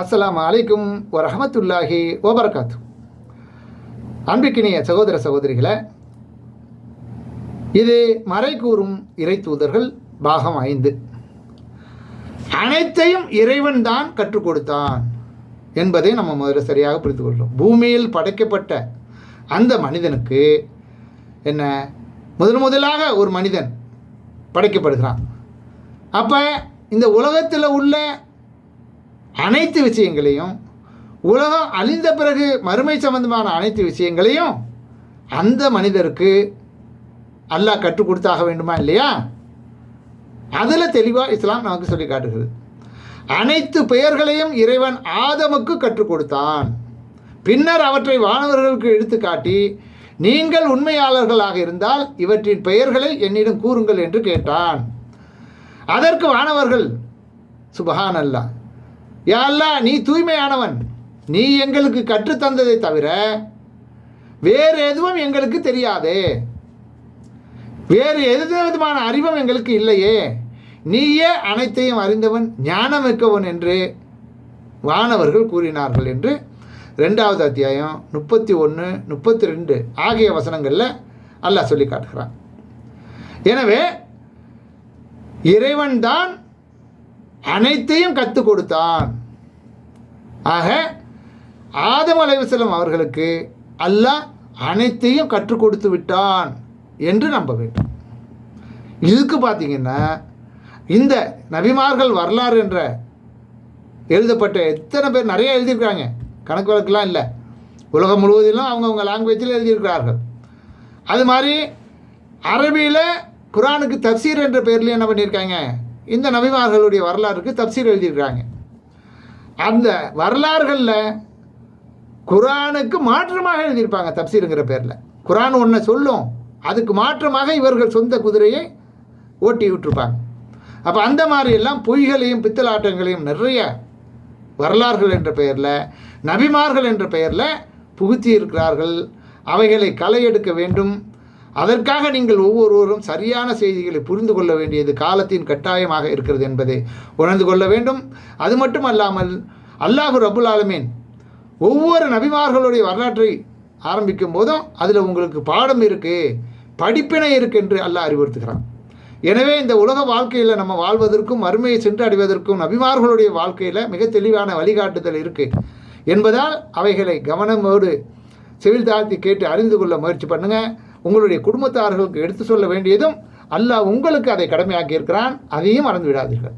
அஸ்லாம் அலைக்கும் வரஹமத்துல்லாஹி ஓபர்காத்து அன்பிக்கினிய சகோதர சகோதரிகளை இது மறை கூறும் இறை தூதர்கள் பாகம் ஐந்து. அனைத்தையும் இறைவன் தான் கற்றுக் கொடுத்தான் என்பதை நம்ம முதல்ல சரியாக புரிந்து கொள்கிறோம். பூமியில் படைக்கப்பட்ட அந்த மனிதனுக்கு என்ன முதன் முதலாக ஒரு மனிதன் படைக்கப்படுகிறான். அப்போ இந்த உலகத்தில் உள்ள அனைத்து விஷயங்களையும் உலகம் அழிந்த பிறகு மறுமை சம்பந்தமான அனைத்து விஷயங்களையும் அந்த மனிதருக்கு அல்லாஹ் கற்றுக் கொடுத்தாக வேண்டுமா இல்லையா? அதில் தெளிவாக இஸ்லாம் நமக்கு சொல்லி காட்டுகிறது. அனைத்து பெயர்களையும் இறைவன் ஆதமுக்கு கற்றுக் கொடுத்தான். பின்னர் அவற்றை வானவர்களுக்கு எடுத்துக்காட்டி நீங்கள் உண்மையாளர்களாக இருந்தால் இவற்றின் பெயர்களை என்னிடம் கூறுங்கள் என்று கேட்டான். அதற்கு வானவர்கள் சுபஹான் அல்லா யாழ்லா நீ தூய்மையானவன். நீ எங்களுக்கு கற்றுத்தந்ததை தவிர வேறு எதுவும் எங்களுக்கு தெரியாதே. வேறு எது விதமான அறிவும் எங்களுக்கு இல்லையே. நீயே அனைத்தையும் அறிந்தவன் ஞானமிக்கவன் என்று வானவர்கள் கூறினார்கள் என்று ரெண்டாவது அத்தியாயம் முப்பத்தி ஒன்று முப்பத்தி ரெண்டு ஆகிய வசனங்களில் அல்லாஹ் சொல்லி காட்டுகிறான். எனவே இறைவன்தான் அனைத்தையும் கற்றுக் கொடுத்தான். ஆக ஆதம் அலைவசலம் அவர்களுக்கு அல்லாஹ் அனைத்தையும் கற்றுக் கொடுத்து விட்டான் என்று நம்ப வேண்டும். இதுக்கு பார்த்தீங்கன்னா இந்த நபிமார்கள் வரலாறு என்ற எழுதப்பட்ட எத்தனை பேர் நிறைய எழுதியிருக்காங்க கணக்கு வழக்கெலாம் இல்லை. உலகம் முழுவதிலும் அவங்கவுங்க லாங்குவேஜில் எழுதியிருக்கிறார்கள். அது மாதிரி அரபியில் குரானுக்கு தப்சீர் என்ற பேர்லேயும் என்ன பண்ணியிருக்காங்க? இந்த நபிமார்களுடைய வரலாறுக்கு தப்சீர் எழுதியிருக்காங்க அந்த வரலாறுகளில் குரானுக்கு மாற்றமாக எழுதியிருப்பாங்க தப்சீருங்கிற பேரில். குரான் ஒன்றை சொல்லும் அதுக்கு மாற்றமாக இவர்கள் சொந்த குதிரையை ஓட்டி விட்டுருப்பாங்க. அப்போ அந்த மாதிரியெல்லாம் பொய்களையும் பித்தலாட்டங்களையும் நிறைய வரலாறுகள் என்ற பெயரில் நபிமார்கள் என்ற பெயரில் புகுத்தி இருக்கிறார்கள். அவைகளை களை எடுக்க வேண்டும். அதற்காக நீங்கள் ஒவ்வொருவரும் சரியான செய்திகளை புரிந்து கொள்ள வேண்டியது காலத்தின் கட்டாயமாக இருக்கிறது என்பதை உணர்ந்து கொள்ள வேண்டும். அது மட்டும் அல்லாமல் அல்லாஹு ரபுல் ஆலமீன் ஒவ்வொரு நபிமார்களுடைய வரலாற்றை ஆரம்பிக்கும் போதும் அதில் உங்களுக்கு பாடம் இருக்குது படிப்பினை இருக்கு என்று அல்லாஹ் அறிவுறுத்துகிறான். எனவே இந்த உலக வாழ்க்கையில் நம்ம வாழ்வதற்கும் அருமையை சென்று அடைவதற்கும் நபிமார்களுடைய வாழ்க்கையில் மிக தெளிவான வழிகாட்டுதல் இருக்குது என்பதால் அவைகளை கவனமோடு செவில் தாழ்த்தி கேட்டு அறிந்து கொள்ள முயற்சி பண்ணுங்கள் உங்களுடைய குடும்பத்தார்களுக்கு எடுத்து சொல்ல வேண்டியதும் அல்லாஹ் உங்களுக்கு அதை கடமையாக்கி இருக்கிறான் அதையும் மறந்து விடாதீர்கள்.